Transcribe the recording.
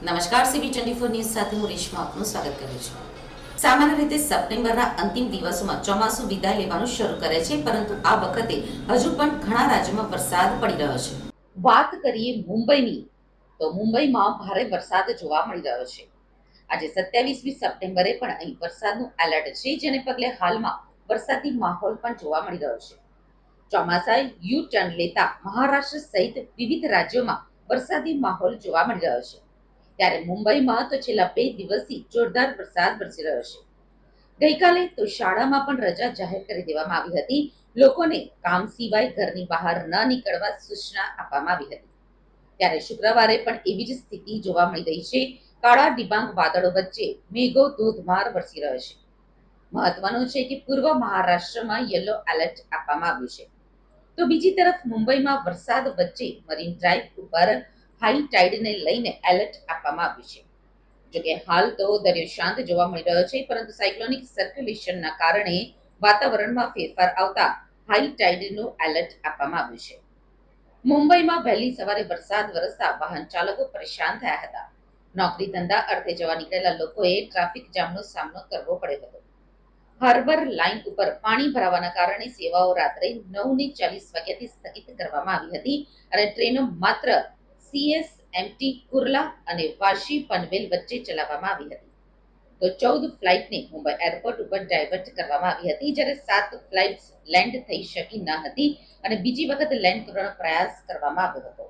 નમસ્કાર CB twenty four news સાથે હું રેશમા આપનું સ્વાગત કરું છું. સામાન્ય રીતે સપ્ટેમ્બરના અંતિમ દિવસોમાં ચોમાસું વિદાય લેવાનું શરૂ કરે છે, પરંતુ આ વખતે હજુ પણ ઘણા રાજ્યોમાં વરસાદ પડી રહ્યો છે. વાત કરીએ મુંબઈની, તો મુંબઈમાં ભારે વરસાદ જોવા મળી રહ્યો છે. આજે સત્યાવીસમી સપ્ટેમ્બરે પણ અહીં વરસાદનું એલર્ટ છે, જેને પગલે હાલમાં વરસાદી માહોલ પણ જોવા મળી રહ્યો છે. ચોમાસાએ યુ ટર્ન લેતા મહારાષ્ટ્ર સહિત વિવિધ રાજ્યોમાં વરસાદી માહોલ જોવા મળી રહ્યો છે. ત્યારે મુંબઈમાં તો છેલ્લા બે દિવસથી જોરદાર વરસાદ વરસી રહ્યો છે. ગઈકાલે તો શાળામાં પણ રજા જાહેર કરી દેવામાં આવી હતી. લોકોને કામ સિવાય ઘરની બહાર ન નીકળવા સૂચના આપવામાં આવી હતી. ત્યારે શુક્રવારે પણ એવી જ સ્થિતિ જોવા મળી રહી છે. કાળા ડિબાંગ વાદળો વચ્ચે મેઘો ધોધમાર વરસી રહ્યો છે. મહત્વનું છે કે પૂર્વ મહારાષ્ટ્રમાં યલો એલર્ટ આપવામાં આવ્યું છે. તો બીજી તરફ મુંબઈમાં વરસાદ વચ્ચે મરીન ડ્રાઈવ ઉપર હાઈ ટાઈડને લઈને એલર્ટ આપવામાં આવ્યું છે. જોકે હાલ તો દરિયો શાંત જોવા મળી રહ્યો છે, પરંતુ સાયક્લોનિક સર્ક્યુલેશનના કારણે વાતાવરણમાં ફેરફાર આવતા હાઈ ટાઈડનું એલર્ટ આપવામાં આવ્યું છે. મુંબઈમાં વહેલી સવારે વરસાદ વરસતા વાહન ચાલકો પરેશાન થયા હતા. નોકરી ધંધા અર્થે જવા નીકળેલા લોકોએ ટ્રાફિક જામનો સામનો કરવો પડ્યો હતો. હાર્બર લાઇન ઉપર પાણી ભરાવાના કારણે સેવાઓ રાત્રે નવ ને ચાલીસ વાગ્યાથી સ્થગિત કરવામાં આવી હતી અને ટ્રેનો માત્ર સીએસએમટી કુર્લા અને વાશી પનવેલ વચ્ચે ચલાવવામાં આવી હતી. તો ચૌદ ફ્લાઇટને મુંબઈ એરપોર્ટ ઉપર ડાયવર્ટ કરવામાં આવી હતી. જ્યારે સાત ફ્લાઇટ્સ લેન્ડ થઈ શકી ન હતી અને બીજી વખત લેન્ડ કરવાનો પ્રયાસ કરવામાં આવ્યો હતો.